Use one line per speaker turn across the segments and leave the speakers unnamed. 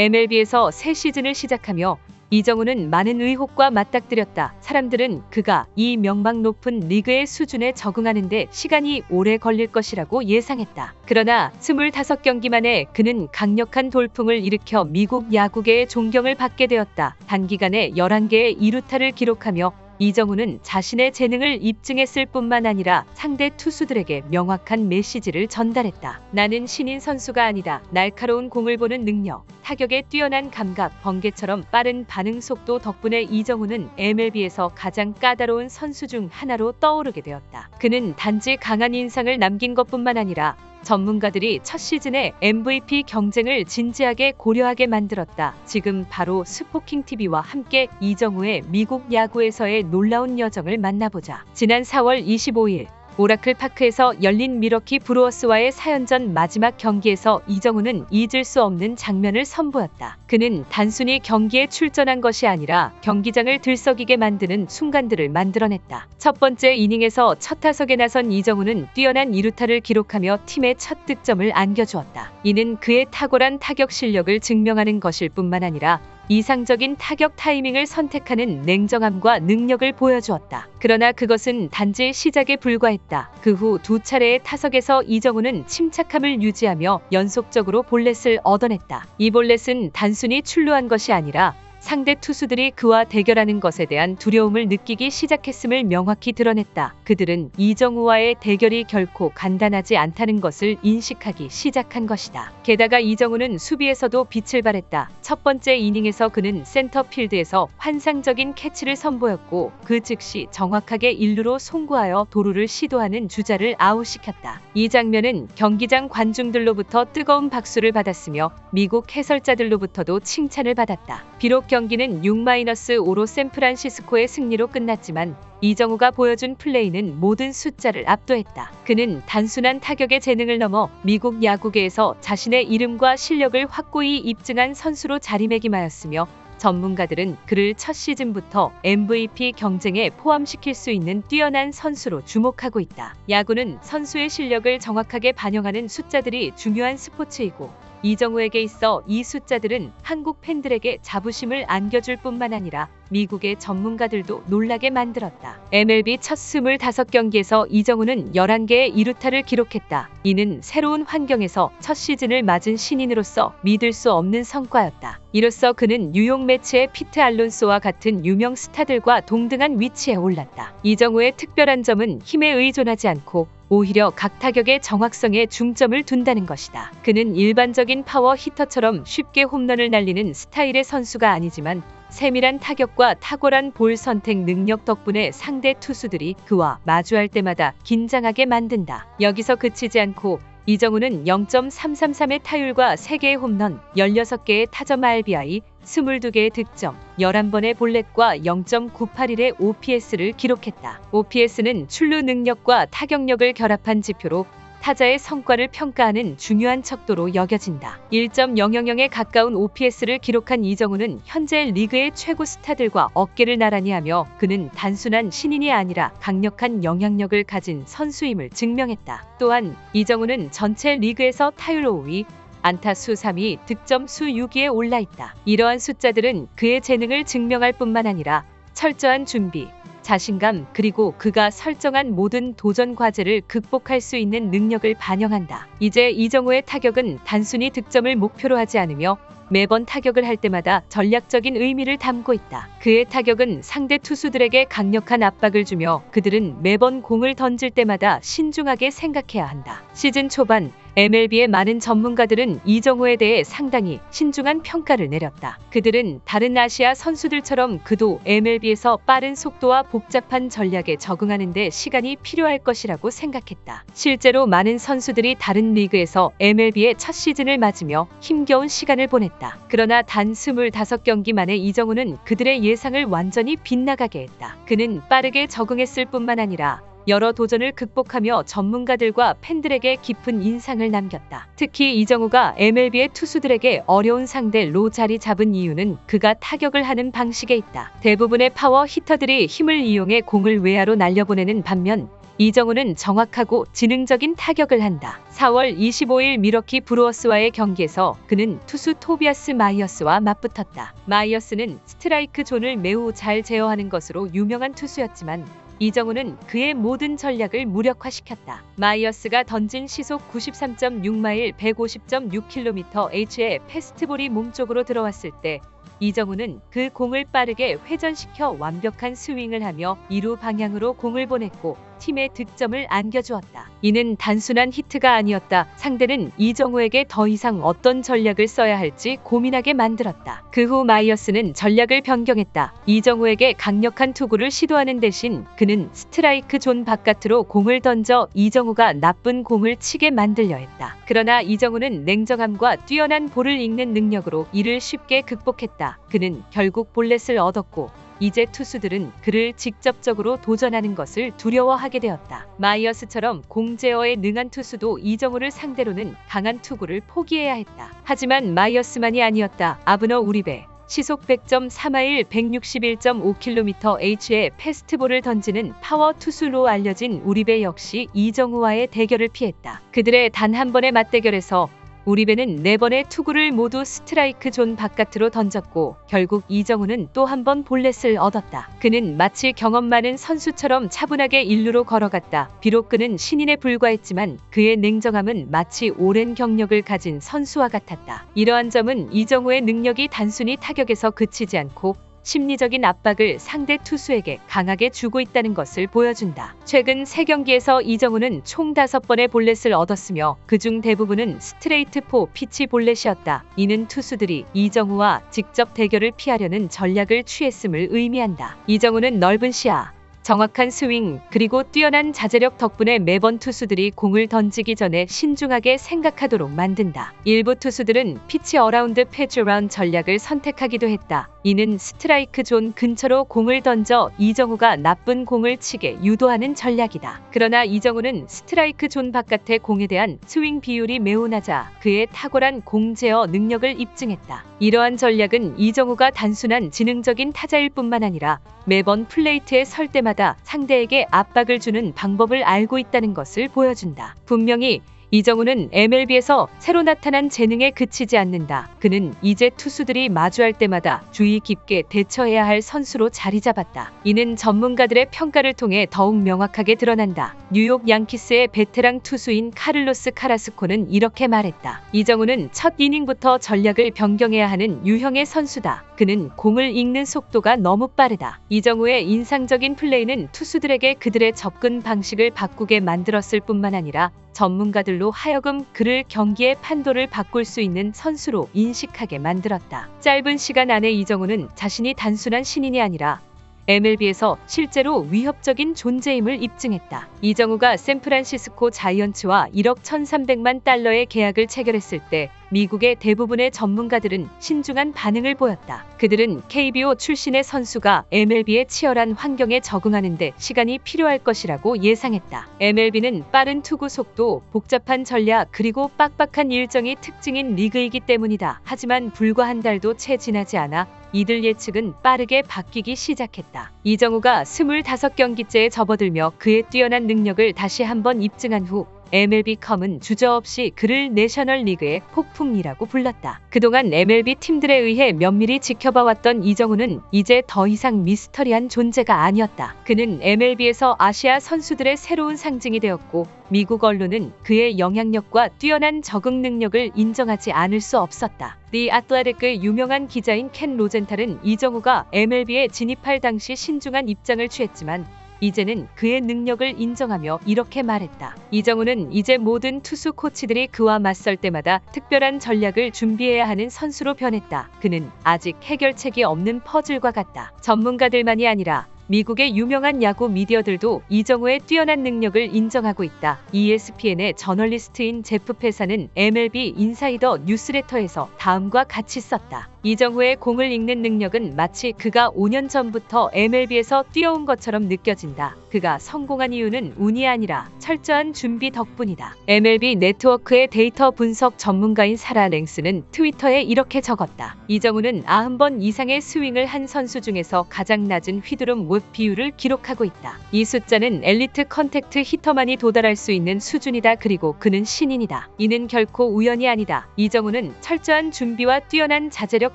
MLB에서 새 시즌을 시작하며 이정우는 많은 의혹과 맞닥뜨렸다. 사람들은 그가 이 명망 높은 리그의 수준에 적응하는데 시간이 오래 걸릴 것이라고 예상했다. 그러나 25경기 만에 그는 강력한 돌풍을 일으켜 미국 야구계의 존경을 받게 되었다. 단기간에 11개의 2루타를 기록하며 이정우는 자신의 재능을 입증했을 뿐만 아니라 상대 투수들에게 명확한 메시지를 전달했다. 나는 신인 선수가 아니다. 날카로운 공을 보는 능력, 타격에 뛰어난 감각, 번개처럼 빠른 반응 속도 덕분에 이정우는 MLB에서 가장 까다로운 선수 중 하나로 떠오르게 되었다. 그는 단지 강한 인상을 남긴 것뿐만 아니라 전문가들이 첫 시즌에 MVP 경쟁을 진지하게 고려하게 만들었다. 지금 바로 스포킹 TV와 함께 이정우의 미국 야구에서의 놀라운 여정을 만나보자. 지난 4월 25일 오라클 파크에서 열린 미러키 브루어스와의 사연전 마지막 경기에서 이정우는 잊을 수 없는 장면을 선보였다. 그는 단순히 경기에 출전한 것이 아니라 경기장을 들썩이게 만드는 순간들을 만들어냈다. 첫 번째 이닝에서 첫 타석에 나선 이정우는 뛰어난 2루타를 기록하며 팀의 첫 득점을 안겨주었다. 이는 그의 탁월한 타격 실력을 증명하는 것일 뿐만 아니라 이상적인 타격 타이밍을 선택하는 냉정함과 능력을 보여주었다. 그러나 그것은 단지 시작에 불과했다. 그 후 두 차례의 타석에서 이정우는 침착함을 유지하며 연속적으로 볼넷을 얻어냈다. 이 볼넷은 단순히 출루한 것이 아니라 상대 투수들이 그와 대결하는 것에 대한 두려움을 느끼기 시작했음을 명확히 드러냈다. 그들은 이정우와의 대결이 결코 간단하지 않다는 것을 인식하기 시작한 것이다. 게다가 이정우는 수비에서도 빛을 발했다. 첫 번째 이닝에서 그는 센터필드에서 환상적인 캐치를 선보였고 그 즉시 정확하게 일루로 송구하여 도루를 시도하는 주자를 아웃시켰다. 이 장면은 경기장 관중들로부터 뜨거운 박수를 받았으며 미국 해설자들로부터도 칭찬을 받았다. 비록 경기는 6-5로 샌프란시스코의 승리로 끝났지만 이정우가 보여준 플레이는 모든 숫자를 압도했다. 그는 단순한 타격의 재능을 넘어 미국 야구계에서 자신의 이름과 실력을 확고히 입증한 선수로 자리매김하였으며 전문가들은 그를 첫 시즌부터 MVP 경쟁에 포함시킬 수 있는 뛰어난 선수로 주목하고 있다. 야구는 선수의 실력을 정확하게 반영하는 숫자들이 중요한 스포츠이고 이정우에게 있어 이 숫자들은 한국 팬들에게 자부심을 안겨줄 뿐만 아니라 미국의 전문가들도 놀라게 만들었다. MLB 첫 25경기에서 이정우는 11개의 2루타를 기록했다. 이는 새로운 환경에서 첫 시즌을 맞은 신인으로서 믿을 수 없는 성과였다. 이로써 그는 뉴욕 매치의 피트 알론소와 같은 유명 스타들과 동등한 위치에 올랐다. 이정우의 특별한 점은 힘에 의존하지 않고 오히려 각 타격의 정확성에 중점을 둔다는 것이다. 그는 일반적인 파워 히터처럼 쉽게 홈런을 날리는 스타일의 선수가 아니지만 세밀한 타격과 탁월한 볼 선택 능력 덕분에 상대 투수들이 그와 마주할 때마다 긴장하게 만든다. 여기서 그치지 않고 이정우는 0.333의 타율과 3개의 홈런, 16개의 타점 RBI, 22개의 득점, 11번의 볼넷과 0.981의 OPS를 기록했다. OPS는 출루 능력과 타격력을 결합한 지표로 타자의 성과를 평가하는 중요한 척도로 여겨진다. 1.000에 가까운 OPS를 기록한 이정우는 현재 리그의 최고 스타들과 어깨를 나란히 하며 그는 단순한 신인이 아니라 강력한 영향력을 가진 선수임을 증명했다. 또한 이정우는 전체 리그에서 타율 5위, 안타 수 3위, 득점 수 6위에 올라 있다. 이러한 숫자들은 그의 재능을 증명할 뿐만 아니라 철저한 준비, 자신감 그리고 그가 설정한 모든 도전 과제를 극복할 수 있는 능력을 반영한다. 이제 이정우의 타격은 단순히 득점을 목표로 하지 않으며 매번 타격을 할 때마다 전략적인 의미를 담고 있다. 그의 타격은 상대 투수들에게 강력한 압박을 주며 그들은 매번 공을 던질 때마다 신중하게 생각해야 한다. 시즌 초반 MLB의 많은 전문가들은 이정우에 대해 상당히 신중한 평가를 내렸다. 그들은 다른 아시아 선수들처럼 그도 MLB에서 빠른 속도와 복잡한 전략에 적응하는 데 시간이 필요할 것이라고 생각했다. 실제로 많은 선수들이 다른 리그에서 MLB의 첫 시즌을 맞으며 힘겨운 시간을 보냈다. 그러나 단 25경기 만에 이정우는 그들의 예상을 완전히 빗나가게 했다. 그는 빠르게 적응했을 뿐만 아니라 여러 도전을 극복하며 전문가들과 팬들에게 깊은 인상을 남겼다. 특히 이정우가 MLB의 투수들에게 어려운 상대로 자리 잡은 이유는 그가 타격을 하는 방식에 있다. 대부분의 파워 히터들이 힘을 이용해 공을 외야로 날려보내는 반면 이정우는 정확하고 지능적인 타격을 한다. 4월 25일 미러키 브루어스와의 경기에서 그는 투수 토비아스 마이어스와 맞붙었다. 마이어스는 스트라이크 존을 매우 잘 제어하는 것으로 유명한 투수였지만 이정우는 그의 모든 전략을 무력화시켰다. 마이어스가 던진 시속 93.6마일 150.6km h의 패스트볼이 몸쪽으로 들어왔을 때 이정우는 그 공을 빠르게 회전시켜 완벽한 스윙을 하며 2루 방향으로 공을 보냈고 팀의 득점을 안겨주었다. 이는 단순한 히트가 아니었다. 상대는 이정우에게 더 이상 어떤 전략을 써야 할지 고민하게 만들었다. 그 후 마이어스는 전략을 변경했다. 이정우에게 강력한 투구를 시도하는 대신 그는 스트라이크 존 바깥으로 공을 던져 이정우가 나쁜 공을 치게 만들려 했다. 그러나 이정우는 냉정함과 뛰어난 볼을 읽는 능력으로 이를 쉽게 극복했다. 그는 결국 볼넷을 얻었고 이제 투수들은 그를 직접적으로 도전하는 것을 두려워하게 되었다. 마이어스처럼 공제어에 능한 투수도 이정우를 상대로는 강한 투구를 포기해야 했다. 하지만 마이어스만이 아니었다. 아브너 우리베. 시속 100.3마일 161.5km h의 패스트볼을 던지는 파워 투수로 알려진 우리베 역시 이정우와의 대결을 피했다. 그들의 단 한 번의 맞대결에서 우리 배는 네 번의 투구를 모두 스트라이크 존 바깥으로 던졌고 결국 이정우는 또 한 번 볼넷을 얻었다. 그는 마치 경험 많은 선수처럼 차분하게 일루로 걸어갔다. 비록 그는 신인에 불과했지만 그의 냉정함은 마치 오랜 경력을 가진 선수와 같았다. 이러한 점은 이정우의 능력이 단순히 타격에서 그치지 않고 심리적인 압박을 상대 투수에게 강하게 주고 있다는 것을 보여준다. 최근 3경기에서 이정우는 총 5번의 볼넷을 얻었으며 그중 대부분은 스트레이트 포 피치 볼넷이었다. 이는 투수들이 이정우와 직접 대결을 피하려는 전략을 취했음을 의미한다. 이정우는 넓은 시야, 정확한 스윙 그리고 뛰어난 자제력 덕분에 매번 투수들이 공을 던지기 전에 신중하게 생각하도록 만든다. 일부 투수들은 피치 어라운드 패즈라운 전략을 선택하기도 했다. 이는 스트라이크 존 근처로 공을 던져 이정우가 나쁜 공을 치게 유도하는 전략이다. 그러나 이정우는 스트라이크 존 바깥의 공에 대한 스윙 비율이 매우 낮아 그의 탁월한 공 제어 능력을 입증했다. 이러한 전략은 이정우가 단순한 지능적인 타자일 뿐만 아니라 매번 플레이트에 설 때마다 상대에게 압박을 주는 방법을 알고 있다는 것을 보여준다. 분명히 이정우는 MLB에서 새로 나타난 재능에 그치지 않는다. 그는 이제 투수들이 마주할 때마다 주의 깊게 대처해야 할 선수로 자리 잡았다. 이는 전문가들의 평가를 통해 더욱 명확하게 드러난다. 뉴욕 양키스의 베테랑 투수인 카를로스 카라스코는 이렇게 말했다. 이정우는 첫 이닝부터 전략을 변경해야 하는 유형의 선수다. 그는 공을 읽는 속도가 너무 빠르다. 이정우의 인상적인 플레이는 투수들에게 그들의 접근 방식을 바꾸게 만들었을 뿐만 아니라 전문가들로 하여금 그를 경기의 판도를 바꿀 수 있는 선수로 인식하게 만들었다. 짧은 시간 안에 이정우는 자신이 단순한 신인이 아니라 MLB에서 실제로 위협적인 존재임을 입증했다. 이정우가 샌프란시스코 자이언츠와 1억 1,300만 달러의 계약을 체결했을 때 미국의 대부분의 전문가들은 신중한 반응을 보였다. 그들은 KBO 출신의 선수가 MLB의 치열한 환경에 적응하는데 시간이 필요할 것이라고 예상했다. MLB는 빠른 투구 속도, 복잡한 전략, 그리고 빡빡한 일정이 특징인 리그이기 때문이다. 하지만 불과 한 달도 채 지나지 않아 이들 예측은 빠르게 바뀌기 시작했다. 이정우가 25경기째에 접어들며 그의 뛰어난 능력을 다시 한번 입증한 후 MLB컴은 주저없이 그를 내셔널 리그의 폭풍이라고 불렀다. 그동안 MLB 팀들에 의해 면밀히 지켜봐왔던 이정우는 이제 더 이상 미스터리한 존재가 아니었다. 그는 MLB에서 아시아 선수들의 새로운 상징이 되었고 미국 언론은 그의 영향력과 뛰어난 적응 능력을 인정하지 않을 수 없었다. The Athletic의 유명한 기자인 켄 로젠탈은 이정우가 MLB에 진입할 당시 신중한 입장을 취했지만 이제는 그의 능력을 인정하며 이렇게 말했다. 이정우는 이제 모든 투수 코치들이 그와 맞설 때마다 특별한 전략을 준비해야 하는 선수로 변했다. 그는 아직 해결책이 없는 퍼즐과 같다. 전문가들만이 아니라 미국의 유명한 야구 미디어들도 이정우의 뛰어난 능력을 인정하고 있다. ESPN의 저널리스트인 제프 페사는 MLB 인사이더 뉴스레터에서 다음과 같이 썼다. 이정우의 공을 읽는 능력은 마치 그가 5년 전부터 MLB에서 뛰어온 것처럼 느껴진다. 그가 성공한 이유는 운이 아니라 철저한 준비 덕분이다. MLB 네트워크의 데이터 분석 전문가인 사라 랭스는 트위터에 이렇게 적었다. 이정우는 90번 이상의 스윙을 한 선수 중에서 가장 낮은 휘두름 윕 비율을 기록하고 있다. 이 숫자는 엘리트 컨택트 히터만이 도달할 수 있는 수준이다. 그리고 그는 신인이다. 이는 결코 우연이 아니다. 이정우는 철저한 준비와 뛰어난 자제력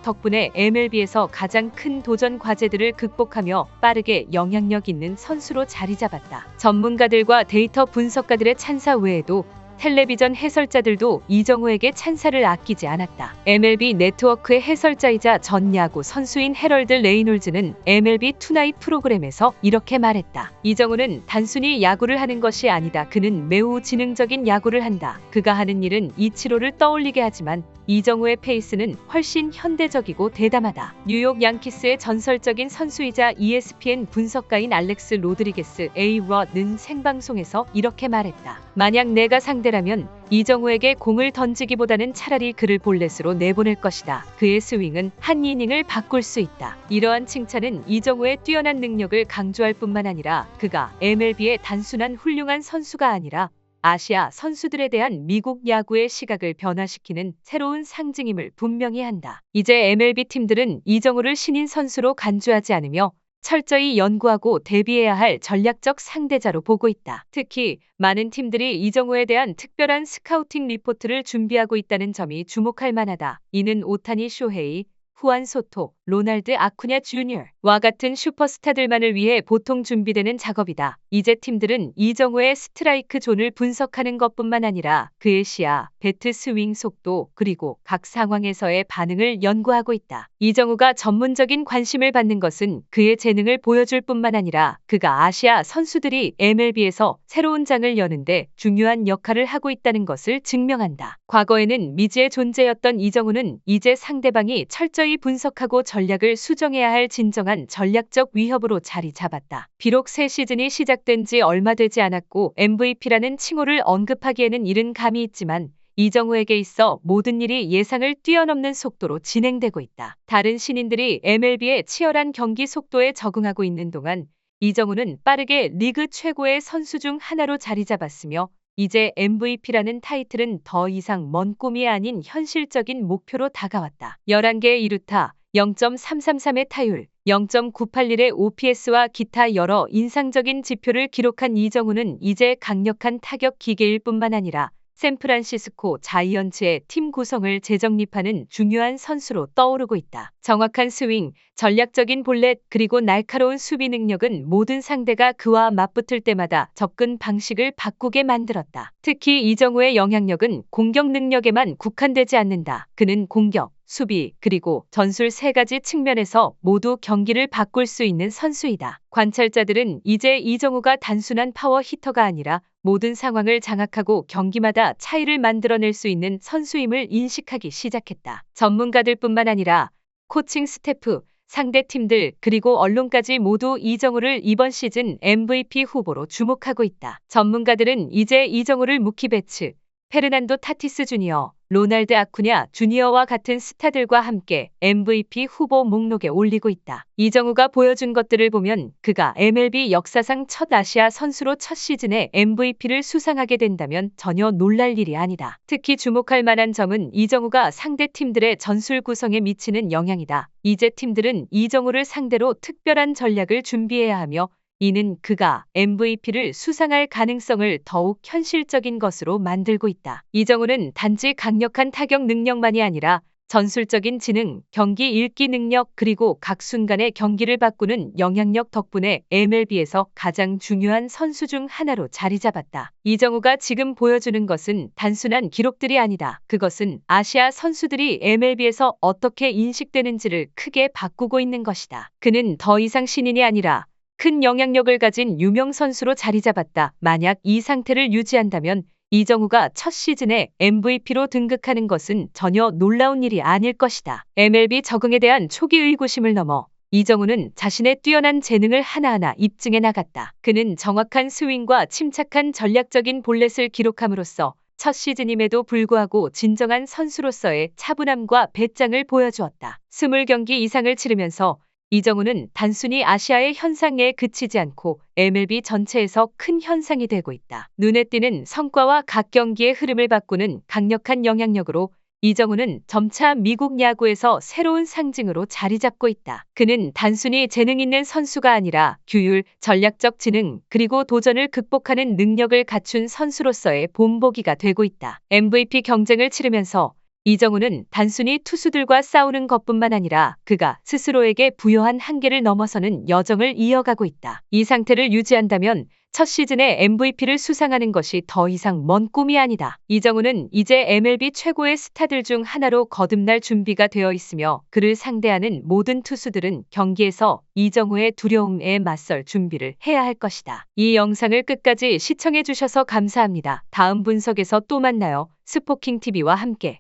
덕분에 MLB에서 가장 큰 도전 과제들을 극복하며 빠르게 영향력 있는 선수로 자리 잡았다. 전문가들과 데이터 분석가들의 찬사 외에도 텔레비전 해설자들도 이정우에게 찬사를 아끼지 않았다. MLB 네트워크의 해설자이자 전 야구 선수인 해럴드 레이놀즈는 MLB 투나잇 프로그램에서 이렇게 말했다. 이정우는 단순히 야구를 하는 것이 아니다. 그는 매우 지능적인 야구를 한다. 그가 하는 일은 이치로를 떠올리게 하지만 이정우의 페이스는 훨씬 현대적이고 대담하다. 뉴욕 양키스의 전설적인 선수이자 ESPN 분석가인 알렉스 로드리게스 A.러는 생방송에서 이렇게 말했다. 만약 내가 상대라면 이정우에게 공을 던지기보다는 차라리 그를 볼넷으로 내보낼 것이다. 그의 스윙은 한 이닝을 바꿀 수 있다. 이러한 칭찬은 이정우의 뛰어난 능력을 강조할 뿐만 아니라 그가 MLB의 단순한 훌륭한 선수가 아니라 아시아 선수들에 대한 미국 야구의 시각을 변화시키는 새로운 상징임을 분명히 한다. 이제 MLB 팀들은 이정우를 신인 선수로 간주하지 않으며 철저히 연구하고 대비해야 할 전략적 상대자로 보고 있다. 특히 많은 팀들이 이정우에 대한 특별한 스카우팅 리포트를 준비하고 있다는 점이 주목할 만하다. 이는 오타니 쇼헤이, 후안 소토, 로날드 아쿠냐 주니어와 같은 슈퍼스타들만을 위해 보통 준비되는 작업이다. 이제 팀들은 이정우의 스트라이크 존을 분석하는 것뿐만 아니라 그의 시야, 배트 스윙 속도, 그리고 각 상황에서의 반응을 연구하고 있다. 이정우가 전문적인 관심을 받는 것은 그의 재능을 보여줄 뿐만 아니라 그가 아시아 선수들이 MLB에서 새로운 장을 여는데 중요한 역할을 하고 있다는 것을 증명한다. 과거에는 미지의 존재였던 이정우는 이제 상대방이 철저히 분석하고 전략을 수정해야 할 진정한 전략적 위협으로 자리 잡았다. 비록 새 시즌이 시작 된 지 얼마 되지 않았고 MVP라는 칭호를 언급하기에는 이른 감이 있지만 이정우에게 있어 모든 일이 예상을 뛰어넘는 속도로 진행되고 있다. 다른 신인들이 MLB의 치열한 경기 속도에 적응하고 있는 동안 이정우는 빠르게 리그 최고의 선수 중 하나로 자리 잡았으며 이제 MVP라는 타이틀은 더 이상 먼 꿈이 아닌 현실적인 목표로 다가왔다. 11개의 2루타, 0.333의 타율, 0.981의 OPS와 기타 여러 인상적인 지표를 기록한 이정우는 이제 강력한 타격 기계일 뿐만 아니라 샌프란시스코 자이언츠의 팀 구성을 재정립하는 중요한 선수로 떠오르고 있다. 정확한 스윙, 전략적인 볼넷, 그리고 날카로운 수비 능력은 모든 상대가 그와 맞붙을 때마다 접근 방식을 바꾸게 만들었다. 특히 이정우의 영향력은 공격 능력에만 국한되지 않는다. 그는 공격, 수비, 그리고 전술 세 가지 측면에서 모두 경기를 바꿀 수 있는 선수이다. 관찰자들은 이제 이정우가 단순한 파워 히터가 아니라 모든 상황을 장악하고 경기마다 차이를 만들어낼 수 있는 선수임을 인식하기 시작했다. 전문가들 뿐만 아니라 코칭 스태프, 상대 팀들 그리고 언론까지 모두 이정우를 이번 시즌 MVP 후보로 주목하고 있다. 전문가들은 이제 이정우를 무키 베츠, 페르난도 타티스 주니어, 로날드 아쿠냐 주니어와 같은 스타들과 함께 MVP 후보 목록에 올리고 있다. 이정우가 보여준 것들을 보면 그가 MLB 역사상 첫 아시아 선수로 첫 시즌에 MVP를 수상하게 된다면 전혀 놀랄 일이 아니다. 특히 주목할 만한 점은 이정우가 상대 팀들의 전술 구성에 미치는 영향이다. 이제 팀들은 이정우를 상대로 특별한 전략을 준비해야 하며 이는 그가 MVP를 수상할 가능성을 더욱 현실적인 것으로 만들고 있다. 이정우는 단지 강력한 타격 능력만이 아니라 전술적인 지능, 경기 읽기 능력 그리고 각 순간의 경기를 바꾸는 영향력 덕분에 MLB에서 가장 중요한 선수 중 하나로 자리 잡았다. 이정우가 지금 보여주는 것은 단순한 기록들이 아니다. 그것은 아시아 선수들이 MLB에서 어떻게 인식되는지를 크게 바꾸고 있는 것이다. 그는 더 이상 신인이 아니라 큰 영향력을 가진 유명 선수로 자리 잡았다. 만약 이 상태를 유지한다면 이정우가 첫 시즌에 MVP로 등극하는 것은 전혀 놀라운 일이 아닐 것이다. MLB 적응에 대한 초기 의구심을 넘어 이정우는 자신의 뛰어난 재능을 하나하나 입증해 나갔다. 그는 정확한 스윙과 침착한 전략적인 볼넷을 기록함으로써 첫 시즌임에도 불구하고 진정한 선수로서의 차분함과 배짱을 보여주었다. 20경기 이상을 치르면서 이정우는 단순히 아시아의 현상에 그치지 않고 MLB 전체에서 큰 현상이 되고 있다. 눈에 띄는 성과와 각 경기의 흐름을 바꾸는 강력한 영향력으로 이정우는 점차 미국 야구에서 새로운 상징으로 자리 잡고 있다. 그는 단순히 재능 있는 선수가 아니라 규율, 전략적 지능, 그리고 도전을 극복하는 능력을 갖춘 선수로서의 본보기가 되고 있다. MVP 경쟁을 치르면서 이정우는 단순히 투수들과 싸우는 것뿐만 아니라 그가 스스로에게 부여한 한계를 넘어서는 여정을 이어가고 있다. 이 상태를 유지한다면 첫 시즌에 MVP를 수상하는 것이 더 이상 먼 꿈이 아니다. 이정우는 이제 MLB 최고의 스타들 중 하나로 거듭날 준비가 되어 있으며 그를 상대하는 모든 투수들은 경기에서 이정우의 두려움에 맞설 준비를 해야 할 것이다. 이 영상을 끝까지 시청해 주셔서 감사합니다. 다음 분석에서 또 만나요. 스포킹TV와 함께